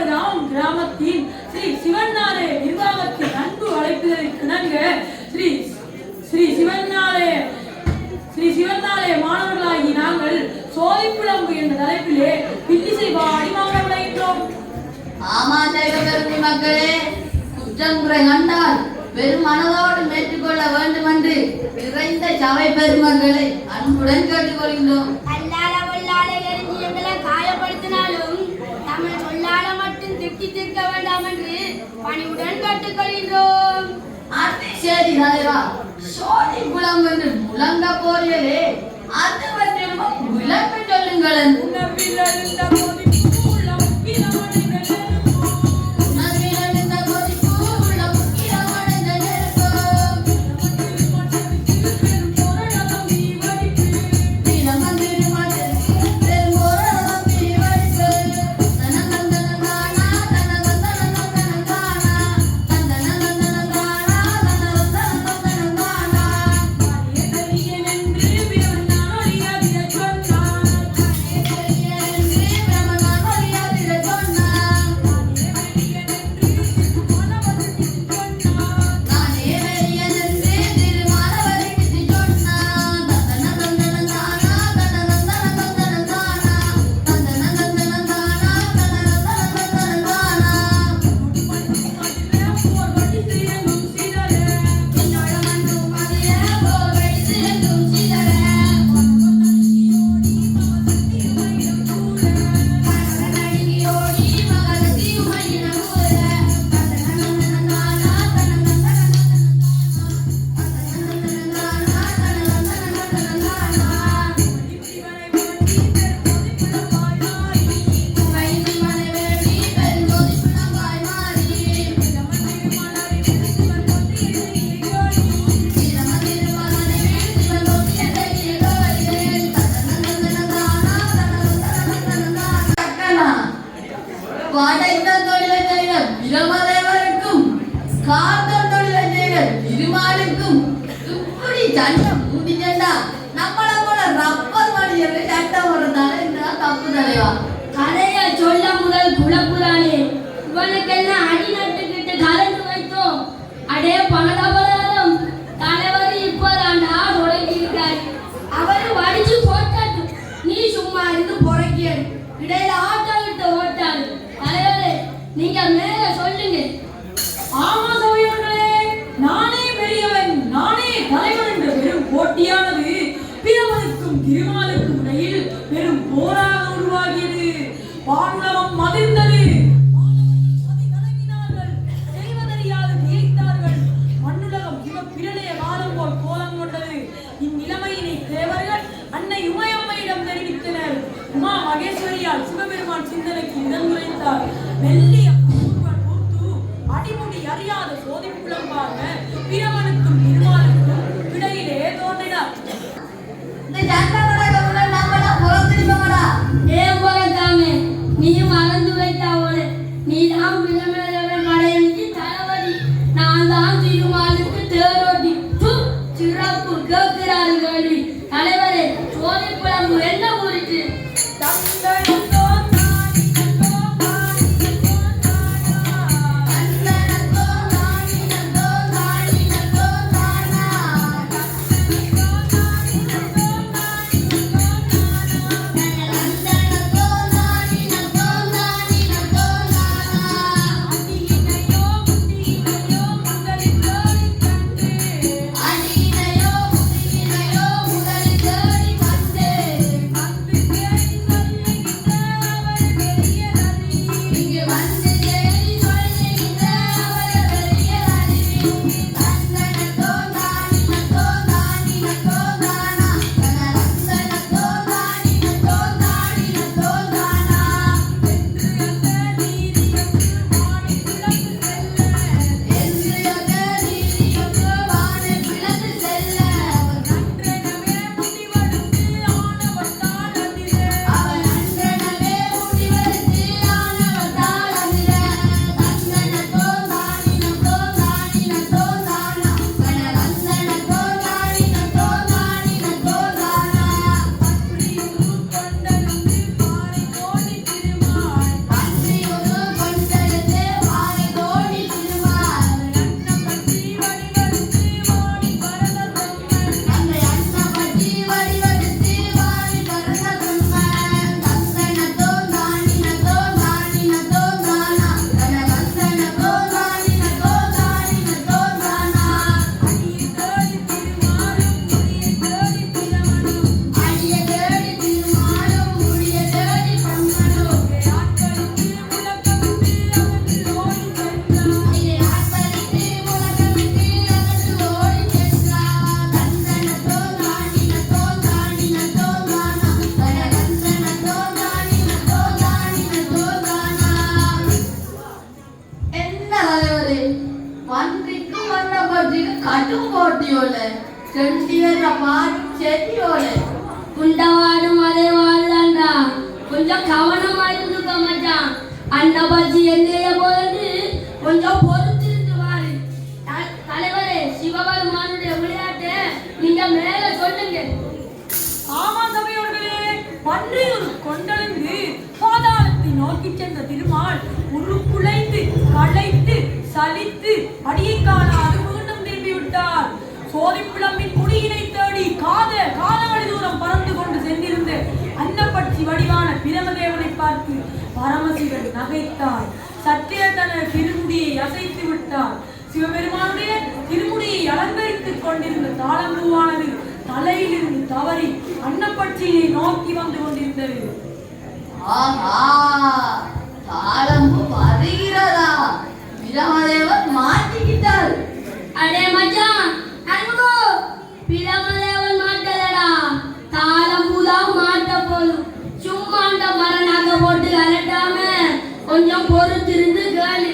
திருப்பலகாம் கிராமத்தின் ஸ்ரீ சிவன்னாலய நிர்வாகத்தின் அன்பு அழைப்புதலுக்கு இணங்க ஸ்ரீ ஸ்ரீ சிவன்னாலய ஸ்ரீ சிவன்னாலய மாணவர்களாகி நாங்கள் சோதிப்புலம்பு என்ற தலைப்பிலே பில்லிசை பாடி மாணவர் விளைகின்றோம் ஆமா பெருமை மக்களே குற்றம் குறை கண்டால் பெரும் மனதோடு மேற்றுக்கொள்ள வேண்டும் என்று நிறைந்த சபை பெருமக்களை அன்புடன் கேட்டுக்கொள்கின்றோம். தீர்க்க வேண்டாம் என்று பணிவுடன் கற்றுக்கொள்கின்றோம் சரி தலைவா. சோழி குளம் என்று முழங்க போறியலே அது பற்றி விளக்கம் சொல்லுங்களேன். உணர்விலறிந்த படைத்த தொழிலை செய்த பிரமதேவருக்கும் காத்தல் தொழிலை செய்த திருமாலுக்கும் இப்படி சண்டை மூடிச்சண்டா நம்மள போல ரப்பர் மணியர்கள் சண்டை போடுறதால இந்த தப்பு தலைவா கதைய சொல்ல முதல் குழப்புதானே இவனுக்கெல்லாம் அடி நட்டுக்கிட்டு கலந்து வைத்தோம் அடே பணதாபராதம் தலைவர் இப்பதாண்டா தொடங்கி இருக்காரு அவரு வடிச்சு போட்டாட்டு நீ சும்மா இருந்து புறக்கியது இடையில ஆட்டம் நீங்க மேல சொல்லுங்க. ஆமா சகோதரர்களே நானே பெரியவன் நானே தலைவன் என்ற பெரும் போட்டியானது பிரமனுக்கும் திருமாலுக்கும் இடையில் பெரும் போராக உருவாகியது. பாண்டவ நான் சிந்தனைக்கு இடம் உரைத்தார். மெல்லிய அடிமுடி அறியாத சோதி புலம்பாக பிறவ அண்ணன் என்னைய போது கொஞ்சம் பொறுத்திருந்து வாரு. தலைவரே சிவபெருமானுடைய விளையாட்டை நீங்க மேல சொல்லுங்க ஆமா சபையோர்களே பன்றியூர் கொண்டழுந்து பாதாளத்தை நோக்கி சென்ற திருமால் உருக்குலைந்து களைத்து சலித்து அடியை காணாது மீண்டும் திரும்பி விட்டார் சோதிப்பிளம்பின் குடியினை தேடி காத காதவழி தூரம் பறந்து கொண்டு சென்றிருந்த அன்னப்பட்சி வடிவான பிரமதேவனை பார்த்து பரமசிவன் நகைத்தார் தனது திருமுடியை அசைத்து விட்டார். சிவபெருமானுடைய திருமுடியை அலங்கரித்துக் கொண்டிருந்த தாளம்பூவானது தலையிலிருந்து தவறி அன்னப்பட்சியை நோக்கி வந்து கொண்டிருந்தது. ஆஹா தாளம்பு வருகிறதா பிரமதேவன் மாட்டிக்கிட்டார். அடே மச்சான் அன்பு பிரமதேவன் மாட்டலடா. தாளம்பூதான் மாட்ட போதும். கொஞ்சம் பொறுத்திருந்து கேளு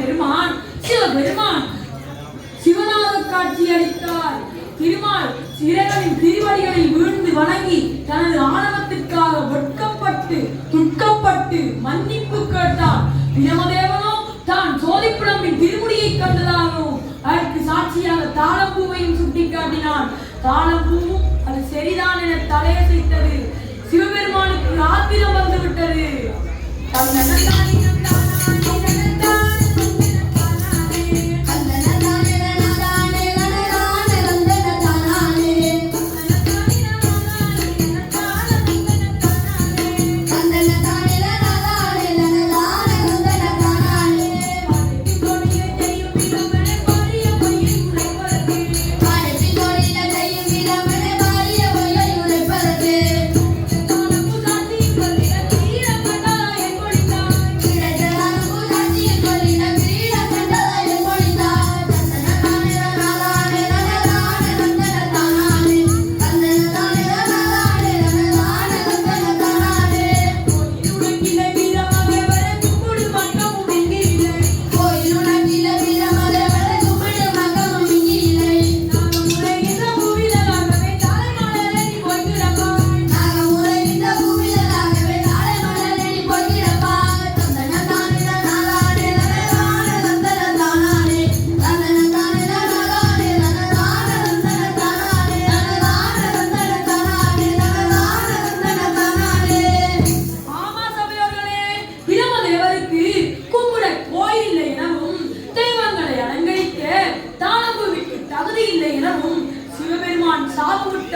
பெருமான் சிவபெருமான். சிவனாக காட்சி அளித்தார். திருமால் சிறகனின் திருவடிகளில் விழுந்து வணங்கி தனது ஆணவத்திற்காக வெட்கப்பட்டு துக்கப்பட்டு மன்னிப்பு கேட்டார். பிரமதேவனோ தான் சோதிப்புடம்பின் திருமுடியை கண்டதாகவும் அதற்கு சாட்சியாக தாளப்பூவையும் சுட்டிக்காட்டினான் தாளப்பூவும் அது சரிதான் என தலையசைத்தது சிவபெருமானுக்கு ஆத்திரம் வந்து விட்டது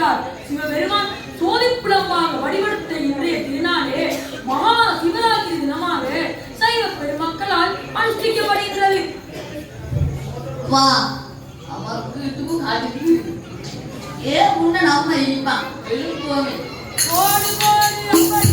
விட்டார் சிவபெருமான் சோதிப்புலமாக வடிவெடுத்த இன்றைய திருநாளே மகா சிவராத்திரி தினமாக சைவ பெருமக்களால் அனுஷ்டிக்கப்படுகிறது வா அவருக்கு ஏ உன்ன நம்ம இருப்பான் எழுப்புவோமே கோடு கோடு